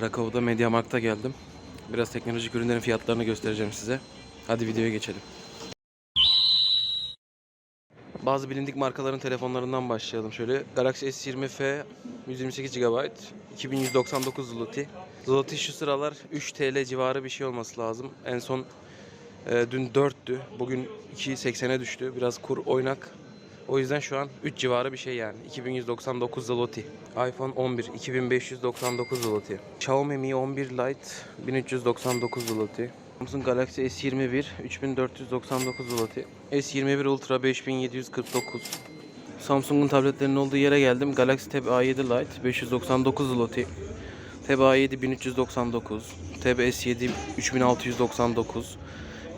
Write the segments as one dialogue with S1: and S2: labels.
S1: Krakow'da Mediamarkt'a geldim. Biraz teknolojik ürünlerin fiyatlarını göstereceğim size. Hadi videoya geçelim. Bazı bilindik markaların telefonlarından başlayalım şöyle. Galaxy S20 128 GB 2199 zloty. Zloty şu sıralar 3 TL civarı bir şey olması lazım. En son e, dün 4'tü. Bugün 2.80'e düştü. Biraz kur oynak. O yüzden şu an 3 civarı bir şey yani. 2199 zloty. iPhone 11 2599 zloty. Xiaomi Mi 11 Lite 1399 zloty. Samsung Galaxy S21 3499 zloty. S21 Ultra 5749. Samsung'un tabletlerinin olduğu yere geldim. Galaxy Tab A7 Lite 599 zloty. Tab A7 1399. Tab S7 3699.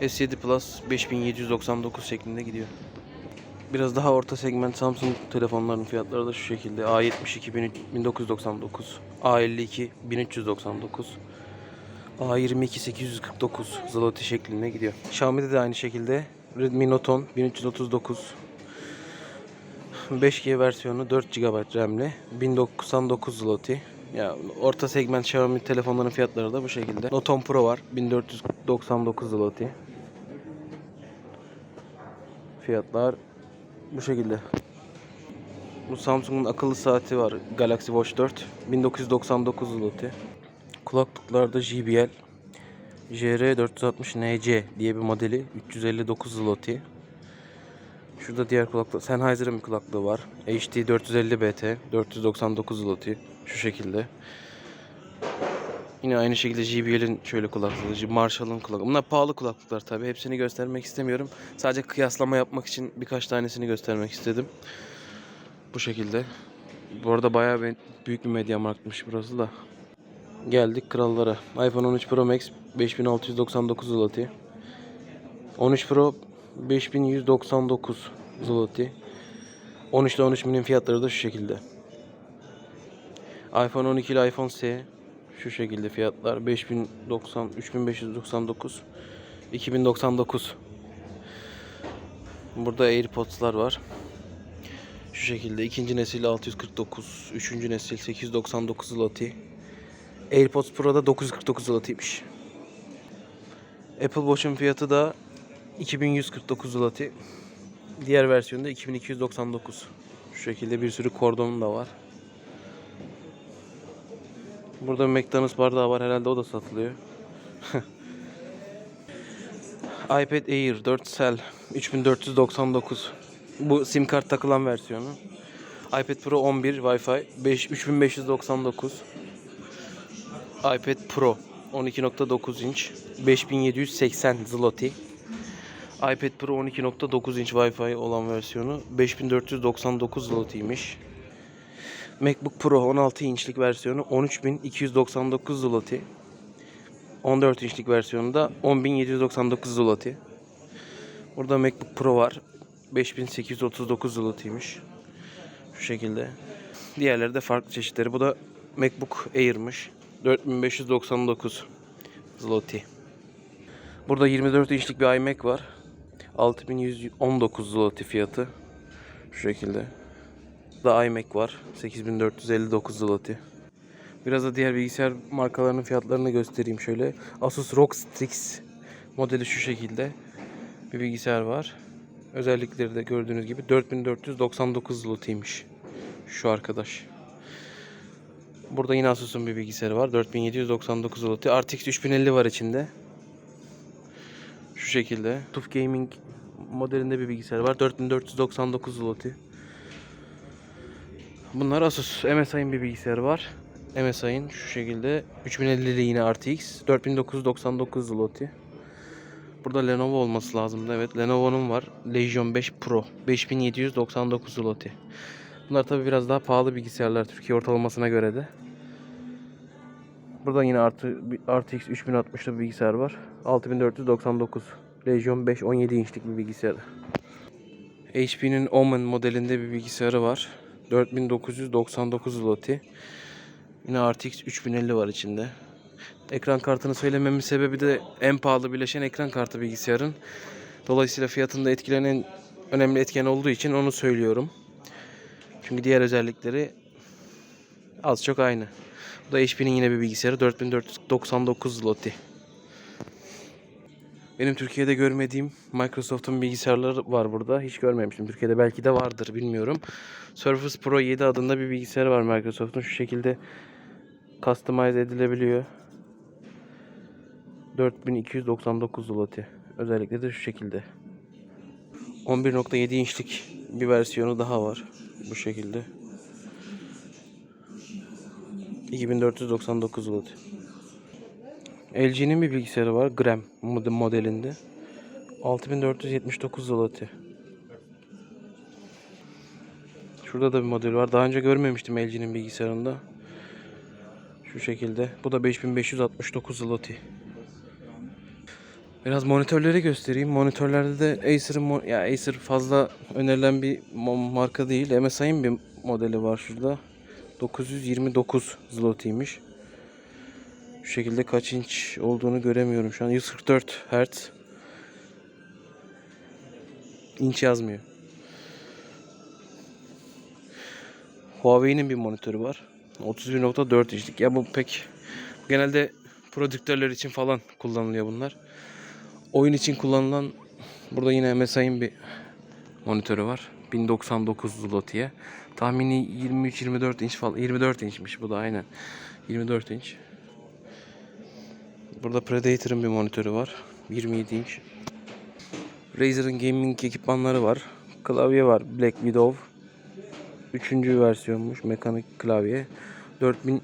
S1: S7 Plus 5799 şeklinde gidiyor. Biraz daha orta segment Samsung telefonların fiyatları da şu şekilde. A72 1999, A52 1399, A22 849 zloty şeklinde gidiyor. Xiaomi'de de aynı şekilde Redmi Note 10 1339 5G versiyonu 4 GB RAM'li 1099 zloty. Ya orta segment Xiaomi telefonların fiyatları da bu şekilde. Note 10 Pro var 1499 zloty. Fiyatlar bu şekilde. Bu Samsung'un akıllı saati var. Galaxy Watch 4. 1999 zloty. Kulaklıklarda JBL JR460NC diye bir modeli. 359 zloty. Şurada diğer kulaklık. Sennheiser'ın bir kulaklığı var. HD 450 BT. 499 zloty. Şu şekilde. Yine aynı şekilde JBL'in şöyle kulaklığı, Marshall'ın kulaklığı. Bunlar pahalı kulaklıklar tabii. Hepsini göstermek istemiyorum. Sadece kıyaslama yapmak için birkaç tanesini göstermek istedim. Bu şekilde. Bu arada bayağı büyük bir medya markmış burası da. Geldik krallara. iPhone 13 Pro Max 5699 zloty. 13 Pro 5199 zloty. 13 ile 13 minin fiyatları da şu şekilde. iPhone 12 ile iPhone SE şu şekilde fiyatlar 5090 3599 2099 Burada AirPods'lar var. Şu şekilde ikinci nesil 649, üçüncü nesil 899 zloty. AirPods Pro'da 949 zlotymiş. Apple Watch'un fiyatı da 2149 zloty. Diğer versiyonda 2299. Şu şekilde bir sürü kordon da var. Burada McDonald's bardağı var herhalde o da satılıyor. iPad Air 4 cell 3499. Bu sim kart takılan versiyonu. iPad Pro 11 Wi-Fi 5 3599. iPad Pro 12.9 inç 5780 zloty. iPad Pro 12.9 inç Wi-Fi olan versiyonu 5499 zlotymiş. MacBook Pro 16 inçlik versiyonu 13299 zloty. 14 inçlik versiyonu da 10799 zloty. Burada MacBook Pro var. 5839 zlotymiş. Şu şekilde. Diğerleri de farklı çeşitleri. Bu da MacBook Air'mış. 4599 zloty. Burada 24 inçlik bir iMac var. 6119 zloty fiyatı. Şu şekilde. Da iMac var. 8459 zloty. Biraz da diğer bilgisayar markalarının fiyatlarını göstereyim şöyle. Asus ROG Strix modeli şu şekilde. Bir bilgisayar var. Özellikleri de gördüğünüz gibi 4499 zlotymiş. Şu arkadaş. Burada yine Asus'un bir bilgisayarı var. 4799 zloty. RTX 3050 var içinde. Şu şekilde. TUF Gaming modelinde bir bilgisayar var. 4499 zloty. Bunlar Asus. MSI'nin bir bilgisayarı var. MSI'nin şu şekilde 3050'li yine RTX 4999 zloty. Burada Lenovo olması lazımdı. Evet Lenovo'nun var. Legion 5 Pro 5799 zloty. Bunlar tabi biraz daha pahalı bilgisayarlar Türkiye ortalamasına göre de. Burada yine artı, RTX 3060'lı bir bilgisayar var. 6499. Legion 5 17 inçlik bir bilgisayar. HP'nin Omen modelinde bir bilgisayarı var. 4999 zloty. Yine RTX 3050 var içinde. Ekran kartını söylememin sebebi de en pahalı bileşen ekran kartı bilgisayarın. Dolayısıyla fiyatında etkilenen önemli etken olduğu için onu söylüyorum. Çünkü diğer özellikleri az çok aynı. Bu da HP'nin yine bir bilgisayarı 4499 zloty. Benim Türkiye'de görmediğim Microsoft'un bilgisayarları var burada. Hiç görmemiştim Türkiye'de. Belki de vardır bilmiyorum. Surface Pro 7 adında bir bilgisayarı var Microsoft'un. Şu şekilde customize edilebiliyor. 4299 zloty. Özellikle de şu şekilde. 11.7 inçlik bir versiyonu daha var. Bu şekilde. 2499 zloty. LG'nin bir bilgisayarı var. Gram mod- modelinde. 6479 zloty. Şurada da bir model var. Daha önce görmemiştim LG'nin bilgisayarında. Şu şekilde. Bu da 5569 zloty. Biraz monitörleri göstereyim. Monitörlerde de Acer'ın ya Acer fazla önerilen bir marka değil. MSI'nin bir modeli var şurada. 929 zloty'ymiş. Şu şekilde kaç inç olduğunu göremiyorum şu an. 144 Hz. İnç yazmıyor. Huawei'nin bir monitörü var. 31.4 inçlik. Ya bu pek genelde prodüktörler için falan kullanılıyor bunlar. Oyun için kullanılan burada yine MSI'nin bir monitörü var. 1099 zloty'ye. Tahmini 23-24 inç falan. 24 inçmiş bu da aynen. 24 inç. Burada Predator'ın bir monitörü var. 27 inç. Razer'ın gaming ekipmanları var. Klavye var. Black Widow. Üçüncü versiyonmuş. Mekanik klavye. 4000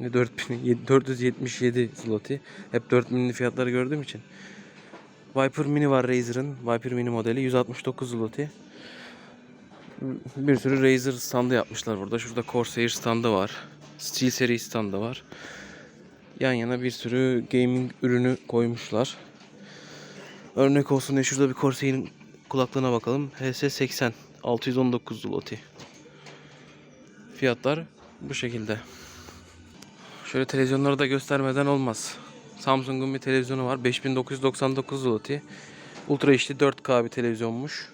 S1: ne 4000 477 zloty. Hep 4000'li fiyatları gördüğüm için. Viper Mini var Razer'ın. Viper Mini modeli 169 zloty. Bir sürü Razer standı yapmışlar burada. Şurada Corsair standı var. Steel seri standı var. Yan yana bir sürü gaming ürünü koymuşlar. Örnek olsun diye şurada bir Corsair'in kulaklığına bakalım. HS80 619 zloty. Fiyatlar bu şekilde. Şöyle televizyonları da göstermeden olmaz. Samsung'un bir televizyonu var. 5999 zloty. Ultra HD 4K bir televizyonmuş.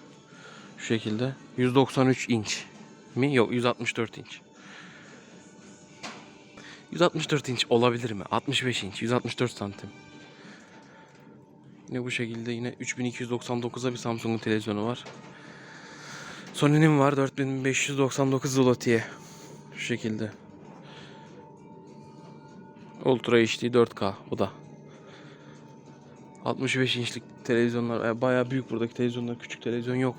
S1: Şu şekilde. 193 inç mi? Yok 164 inç. 164 inç olabilir mi? 65 inç, 164 santim. Yine bu şekilde yine 3299'a bir Samsung'un televizyonu var. Sony'nin var 4599 zloty'ye. Şu şekilde. Ultra HD 4K bu da. 65 inçlik televizyonlar e, bayağı büyük buradaki televizyonlar küçük televizyon yok.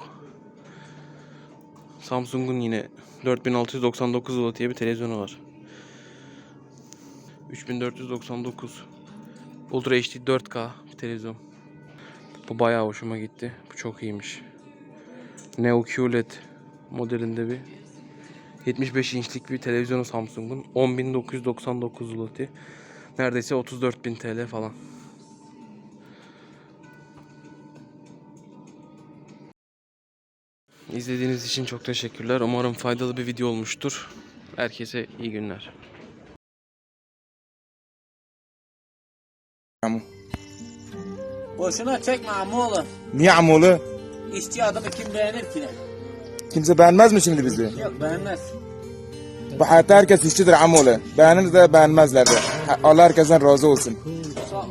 S1: Samsung'un yine 4699 zloty'ye bir televizyonu var. 3499 Ultra HD 4K bir televizyon. Bu bayağı hoşuma gitti. Bu çok iyiymiş. Neo QLED modelinde bir 75 inçlik bir televizyonu Samsung'un 10999 zloty. Neredeyse 34.000 TL falan. İzlediğiniz için çok teşekkürler. Umarım faydalı bir video olmuştur. Herkese iyi günler.
S2: Boşuna çekme amoğlu.
S3: Niye amoğlu?
S2: İşçi adamı kim beğenir ki?
S3: Kimse beğenmez mi şimdi bizi?
S2: Yok beğenmez.
S3: Bu hayatta herkes işçidir amoğlu. Beğenir de beğenmezler de. Ha- Allah herkesten razı olsun.